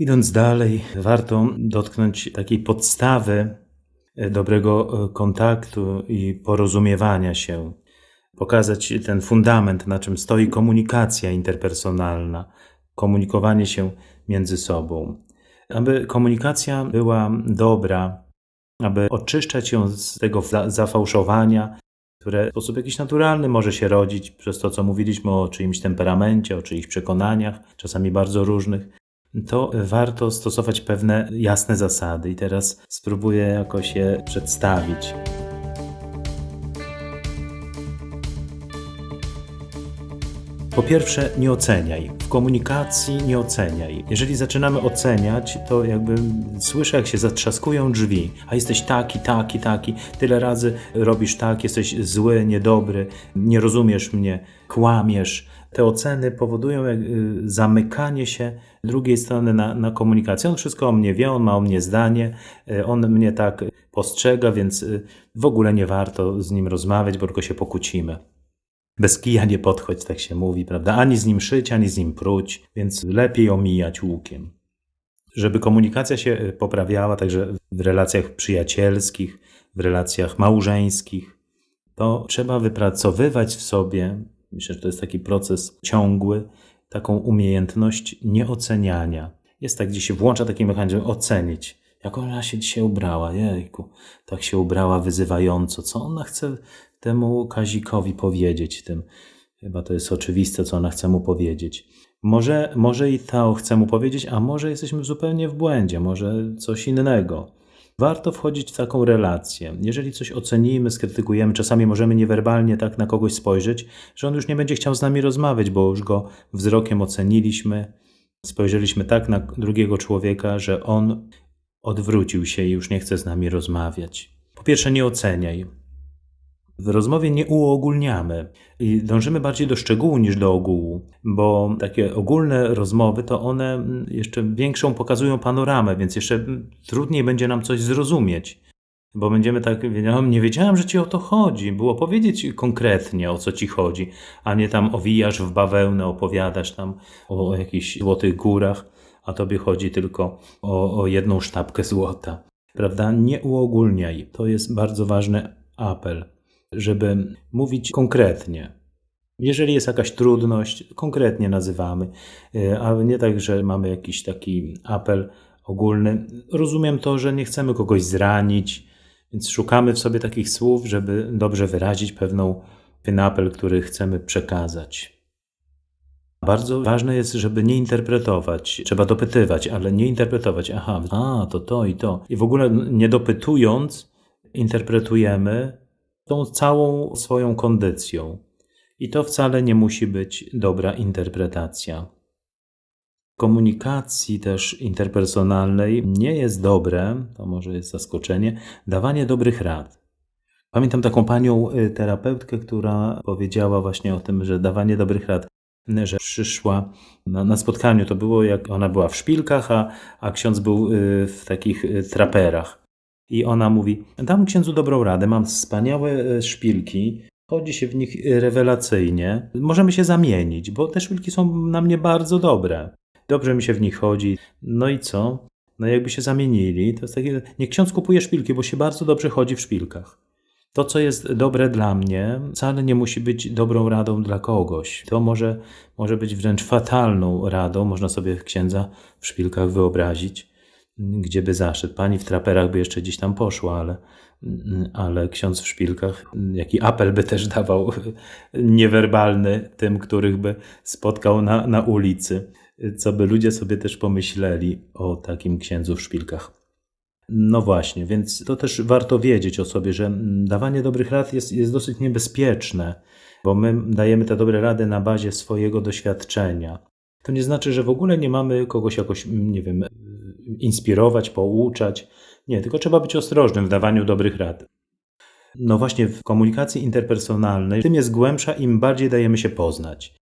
Idąc dalej, warto dotknąć takiej podstawy e, dobrego e, kontaktu i porozumiewania się. Pokazać ten fundament, na czym stoi komunikacja interpersonalna, komunikowanie się między sobą. Aby komunikacja była dobra, aby oczyszczać ją z tego zafałszowania, które w sposób jakiś naturalny może się rodzić przez to, co mówiliśmy o czyimś temperamencie, o czyichś przekonaniach, czasami bardzo różnych, to warto stosować pewne jasne zasady. I teraz spróbuję jakoś je przedstawić. Po pierwsze, nie oceniaj. W komunikacji nie oceniaj. Jeżeli zaczynamy oceniać, to jakby słyszę, jak się zatrzaskują drzwi, a jesteś taki, taki, taki, tyle razy robisz tak, jesteś zły, niedobry, nie rozumiesz mnie, kłamiesz. Te oceny powodują y, zamykanie się drugiej strony na, na komunikację. On wszystko o mnie wie, on ma o mnie zdanie, y, on mnie tak postrzega, więc y, w ogóle nie warto z nim rozmawiać, bo tylko się pokłócimy. Bez kija nie podchodź, tak się mówi, prawda? Ani z nim szyć, ani z nim pruć, więc lepiej omijać łukiem. Żeby komunikacja się poprawiała, także w relacjach przyjacielskich, w relacjach małżeńskich, to trzeba wypracowywać w sobie, myślę, że to jest taki proces ciągły, taką umiejętność nieoceniania. Jest tak, gdzie się włącza taki mechanizm ocenić. Jak ona się dzisiaj ubrała, jejku, tak się ubrała wyzywająco. Co ona chce temu Kazikowi powiedzieć? Tym, chyba to jest oczywiste, co ona chce mu powiedzieć. Może, może i to chce mu powiedzieć, a może jesteśmy zupełnie w błędzie, może coś innego. Warto wchodzić w taką relację. Jeżeli coś ocenimy, skrytykujemy, czasami możemy niewerbalnie tak na kogoś spojrzeć, że on już nie będzie chciał z nami rozmawiać, bo już go wzrokiem oceniliśmy, spojrzeliśmy tak na drugiego człowieka, że on odwrócił się i już nie chce z nami rozmawiać. Po pierwsze, nie oceniaj. W rozmowie nie uogólniamy i dążymy bardziej do szczegółu niż do ogółu, bo takie ogólne rozmowy to one jeszcze większą pokazują panoramę, więc jeszcze trudniej będzie nam coś zrozumieć. Bo będziemy tak, nie wiedziałem, że ci o to chodzi. Było powiedzieć konkretnie, o co ci chodzi, a nie tam owijasz w bawełnę, opowiadasz tam o, o jakichś złotych górach, a tobie chodzi tylko o, o jedną sztabkę złota. Prawda? Nie uogólniaj. To jest bardzo ważny apel żeby mówić konkretnie. Jeżeli jest jakaś trudność, konkretnie nazywamy, e, a nie tak, że mamy jakiś taki apel ogólny. Rozumiem to, że nie chcemy kogoś zranić, więc szukamy w sobie takich słów, żeby dobrze wyrazić pewną, pewien apel, który chcemy przekazać. Bardzo ważne jest, żeby nie interpretować. Trzeba dopytywać, ale nie interpretować. Aha, a, to to i to. I w ogóle nie dopytując, interpretujemy tą całą swoją kondycją. I to wcale nie musi być dobra interpretacja. Komunikacji też interpersonalnej nie jest dobre, to może jest zaskoczenie, dawanie dobrych rad. Pamiętam taką panią y, terapeutkę, która powiedziała właśnie o tym, że dawanie dobrych rad, że przyszła na, na spotkaniu, to było jak ona była w szpilkach, a, a ksiądz był y, w takich y, traperach. I ona mówi: Dam księdzu dobrą radę, mam wspaniałe e, szpilki, chodzi się w nich rewelacyjnie. Możemy się zamienić, bo te szpilki są na mnie bardzo dobre. Dobrze mi się w nich chodzi. No i co? No jakby się zamienili, to jest takie, niech ksiądz kupuje szpilki, bo się bardzo dobrze chodzi w szpilkach. To, co jest dobre dla mnie, wcale nie musi być dobrą radą dla kogoś. To może, może być wręcz fatalną radą, można sobie księdza w szpilkach wyobrazić gdzie by zaszedł. Pani w traperach by jeszcze gdzieś tam poszła, ale, ale ksiądz w szpilkach, jaki apel by też dawał niewerbalny tym, których by spotkał na, na ulicy, co by ludzie sobie też pomyśleli o takim księdzu w szpilkach. No właśnie, więc to też warto wiedzieć o sobie, że dawanie dobrych rad jest, jest dosyć niebezpieczne, bo my dajemy te dobre rady na bazie swojego doświadczenia. To nie znaczy, że w ogóle nie mamy kogoś jakoś, nie wiem, inspirować, pouczać. Nie, tylko trzeba być ostrożnym w dawaniu dobrych rad. No właśnie, w komunikacji interpersonalnej tym jest głębsza, im bardziej dajemy się poznać.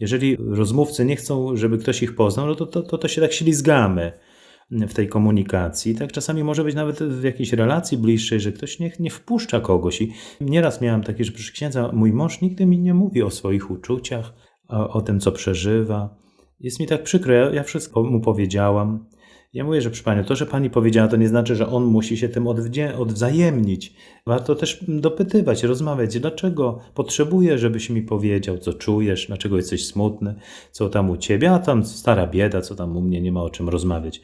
Jeżeli rozmówcy nie chcą, żeby ktoś ich poznał, no to, to, to, to się tak ślizgamy w tej komunikacji. Tak czasami może być nawet w jakiejś relacji bliższej, że ktoś nie, nie wpuszcza kogoś. I nieraz miałem takie, że proszę księdza, mój mąż nigdy mi nie mówi o swoich uczuciach, o, o tym, co przeżywa. Jest mi tak przykro, ja, ja wszystko mu powiedziałam, Ja mówię, że przy Pani, to, że Pani powiedziała, to nie znaczy, że on musi się tym odwdzie- odwzajemnić. Warto też dopytywać, rozmawiać, dlaczego potrzebuję, żebyś mi powiedział, co czujesz, dlaczego jesteś smutny, co tam u Ciebie, a tam stara bieda, co tam u mnie, nie ma o czym rozmawiać.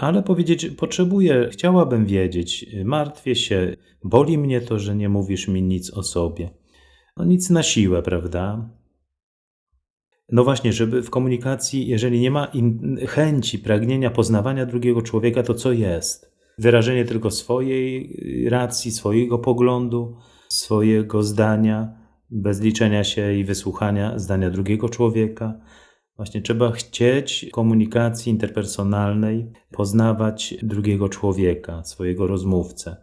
Ale powiedzieć, potrzebuję, chciałabym wiedzieć, martwię się, boli mnie to, że nie mówisz mi nic o sobie. No nic na siłę, prawda? No właśnie, żeby w komunikacji, jeżeli nie ma in, chęci, pragnienia poznawania drugiego człowieka, to co jest? Wyrażenie tylko swojej racji, swojego poglądu, swojego zdania, bez liczenia się i wysłuchania zdania drugiego człowieka. Właśnie trzeba chcieć komunikacji interpersonalnej, poznawać drugiego człowieka, swojego rozmówcę.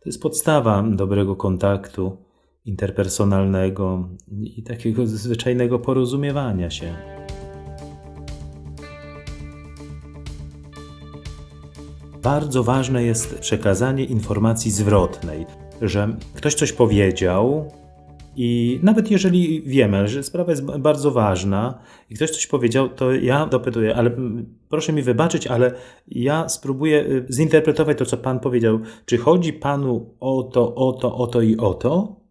To jest podstawa dobrego kontaktu interpersonalnego i takiego zwyczajnego porozumiewania się. Bardzo ważne jest przekazanie informacji zwrotnej, że ktoś coś powiedział, i nawet jeżeli wiemy, że sprawa jest bardzo ważna i ktoś coś powiedział, to ja dopytuję, ale proszę mi wybaczyć, ale ja spróbuję y, zinterpretować to, co Pan powiedział. Czy chodzi Panu o to, o to, o to i o to?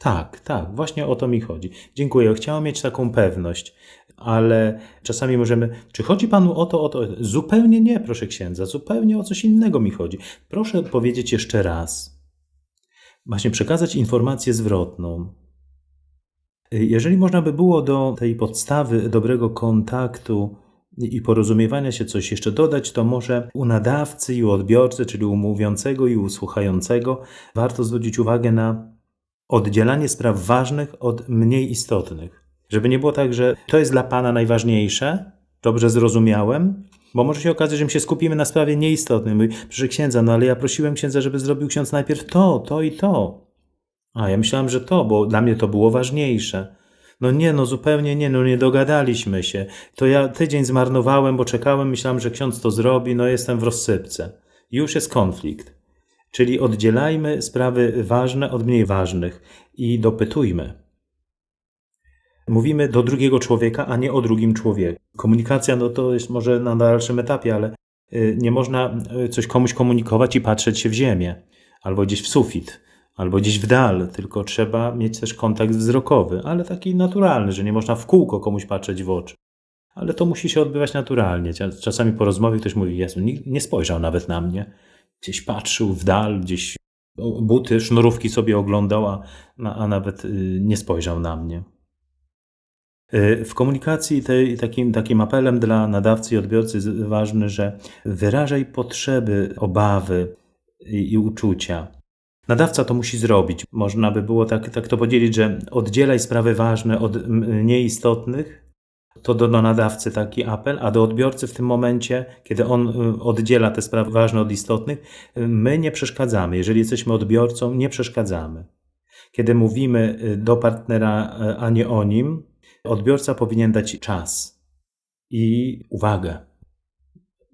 Tak, tak, właśnie o to mi chodzi. Dziękuję. Chciałem mieć taką pewność, ale czasami możemy. Czy chodzi panu o to, o to? Zupełnie nie, proszę księdza, zupełnie o coś innego mi chodzi. Proszę powiedzieć jeszcze raz. Właśnie przekazać informację zwrotną. Jeżeli można by było do tej podstawy dobrego kontaktu i porozumiewania się coś jeszcze dodać, to może u nadawcy i u odbiorcy, czyli u mówiącego i u słuchającego, warto zwrócić uwagę na oddzielanie spraw ważnych od mniej istotnych. Żeby nie było tak, że to jest dla Pana najważniejsze, dobrze zrozumiałem, bo może się okazać, że my się skupimy na sprawie nieistotnej. Mówi, proszę księdza, no ale ja prosiłem księdza, żeby zrobił ksiądz najpierw to, to i to. A ja myślałem, że to, bo dla mnie to było ważniejsze. No nie, no zupełnie nie, no nie dogadaliśmy się. To ja tydzień zmarnowałem, bo czekałem, myślałem, że ksiądz to zrobi, no jestem w rozsypce. Już jest konflikt. Czyli oddzielajmy sprawy ważne od mniej ważnych i dopytujmy. Mówimy do drugiego człowieka, a nie o drugim człowieku. Komunikacja no to jest może na dalszym etapie, ale y, nie można y, coś komuś komunikować i patrzeć się w ziemię, albo gdzieś w sufit, albo gdzieś w dal, tylko trzeba mieć też kontakt wzrokowy, ale taki naturalny, że nie można w kółko komuś patrzeć w oczy. Ale to musi się odbywać naturalnie. Czasami po rozmowie ktoś mówi, Jezu, nie spojrzał nawet na mnie gdzieś patrzył w dal, gdzieś buty, sznurówki sobie oglądał, a, a nawet y, nie spojrzał na mnie. Y, w komunikacji tej, takim, takim apelem dla nadawcy i odbiorcy jest ważny, że wyrażaj potrzeby, obawy i, i uczucia. Nadawca to musi zrobić. Można by było tak, tak to podzielić, że oddzielaj sprawy ważne od mniej istotnych, to do, do nadawcy taki apel, a do odbiorcy w tym momencie, kiedy on y, oddziela te sprawy ważne od istotnych, y, my nie przeszkadzamy. Jeżeli jesteśmy odbiorcą, nie przeszkadzamy. Kiedy mówimy y, do partnera, a nie o nim, odbiorca powinien dać czas i uwagę.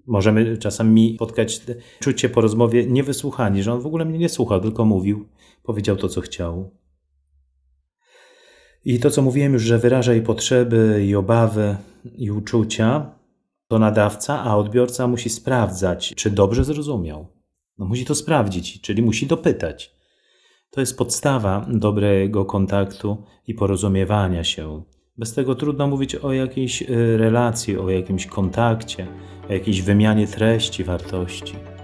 Możemy czasami spotkać czucie po rozmowie niewysłuchani, że on w ogóle mnie nie słuchał, tylko mówił, powiedział to, co chciał. I to, co mówiłem już, że wyraża i potrzeby, i obawy, i uczucia, to nadawca, a odbiorca musi sprawdzać, czy dobrze zrozumiał. No musi to sprawdzić, czyli musi dopytać. To jest podstawa dobrego kontaktu i porozumiewania się. Bez tego trudno mówić o jakiejś y, relacji, o jakimś kontakcie, o jakiejś wymianie treści, wartości.